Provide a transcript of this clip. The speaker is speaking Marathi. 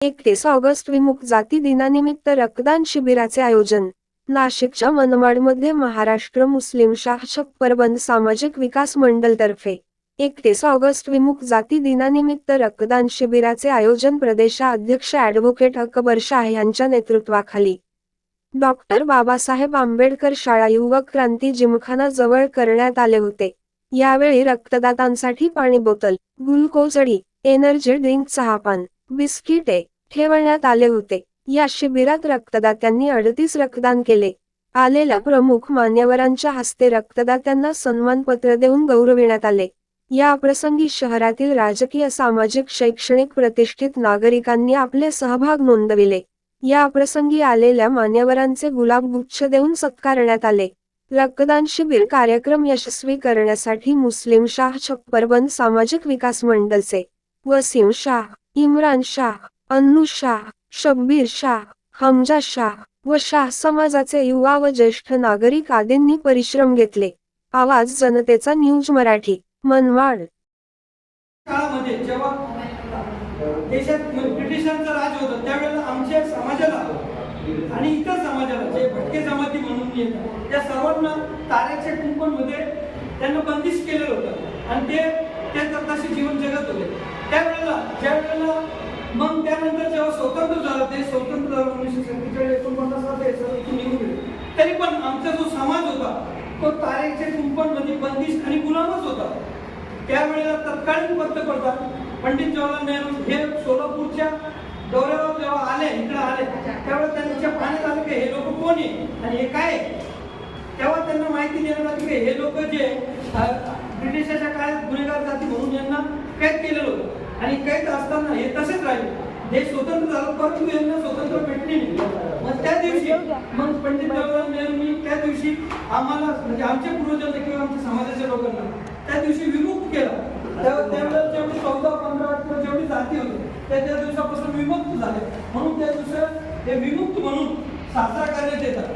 एकतीस ऑगस्ट विमुक्त जाती दिनानिमित्त रक्तदान शिबिराचे आयोजन. नाशिकच्या मनमाडमध्ये महाराष्ट्र मुस्लिम शासक परबंद सामाजिक विकास मंडल तर्फे एकतीस ऑगस्ट विमुक्त जाती दिनानिमित्त रक्तदान शिबिराचे आयोजन प्रदेशाध्यक्ष ऍडव्होकेट अकबर शाह यांच्या नेतृत्वाखाली. डॉक्टर बाबासाहेब आंबेडकर शाळा युवक क्रांती जिमखाना जवळ करण्यात आले होते. यावेळी रक्तदातांसाठी पाणी बोतल ग्लुकोजडी एनर्जी ड्रिंक चहापान बिस्किटे ठेवण्यात आले होते. या शिबिरात रक्तदात्यांनी अडतीस रक्तदान केले. आलेल्या प्रमुख मान्यवरांच्या हस्ते रक्तदात्यांना सन्मानपत्र देऊन गौरविण्यात आले. या प्रसंगी शहरातील राजकीय सामाजिक शैक्षणिक प्रतिष्ठित नागरिकांनी आपले सहभाग नोंदविले. या प्रसंगी आलेल्या मान्यवरांचे गुलाबगुच्छ देऊन सत्कारण्यात आले. रक्तदान शिबिर कार्यक्रम यशस्वी करण्यासाठी मुस्लिम शाह छप्परबंद सामाजिक विकास मंडलचे वसीम शाह इम्रान शाह अन्नू शाह शब्बीर शाह हमजा शाह व शाह समाजाचे युवा व ज्येष्ठ नागरिक आदींनी परिश्रम घेतले. आवाज जनतेचा न्यूज मराठी मनवाड काळामध्ये जेव्हा देशात ब्रिटिशांचं राज होतं त्यावेळेला आमच्या समाजाला आणि इतर समाजाला जे भटके जमाती म्हणून येतात त्या सर्वांना ताऱ्याच्या कुंपणमध्ये त्यांना बंदिश केलेलं होतं. आणि ते त्या तसे जीवन जगत होते. त्यावेळेला मग त्यानंतर जेव्हा स्वतंत्र झालं ते स्वतंत्र झालं उन्नीसशे सत्तेचाळीस एकोणपन्नास निघून गेले. तरी पण आमचा जो समाज होता तो ताऱ्याच्या कुंपणमध्ये म्हणजे बंदिश आणि गुलामच होता. त्यावेळेला तत्कालीन पंतप्रधान पंडित जवाहरलाल नेहरू हे सोलापूरच्या दौऱ्यावर जेव्हा आले इकडे आले त्यावेळेला त्यांच्या पाण्यात आलं की हे लोक कोण आहे आणि हे काय आहे? तेव्हा त्यांना माहिती देण्यात आली की हे लोक जे ब्रिटिशाच्या काळात गुन्हेगार जाती म्हणून यांना कैद केलेलं होतं. आणि कैद असताना हे तसेच राहिले. देश स्वतंत्र झालं परंतु यांना स्वतंत्र भेटले नाही. मग त्या दिवशी मग पंडित जवाहरलाल नेहरूंनी त्या दिवशी आम्हाला म्हणजे आमच्या पूर्वजांना किंवा आमच्या समाजाच्या लोकांना त्या दिवशी विमुक्त केला. त्यावेळेला जेवढी चौदा पंधरा अठरा जेवढी जाती होती त्या त्या दिवसापासून विमुक्त झाले. म्हणून त्या दिवसात ते विमुक्त म्हणून साजरा करण्यात येतात.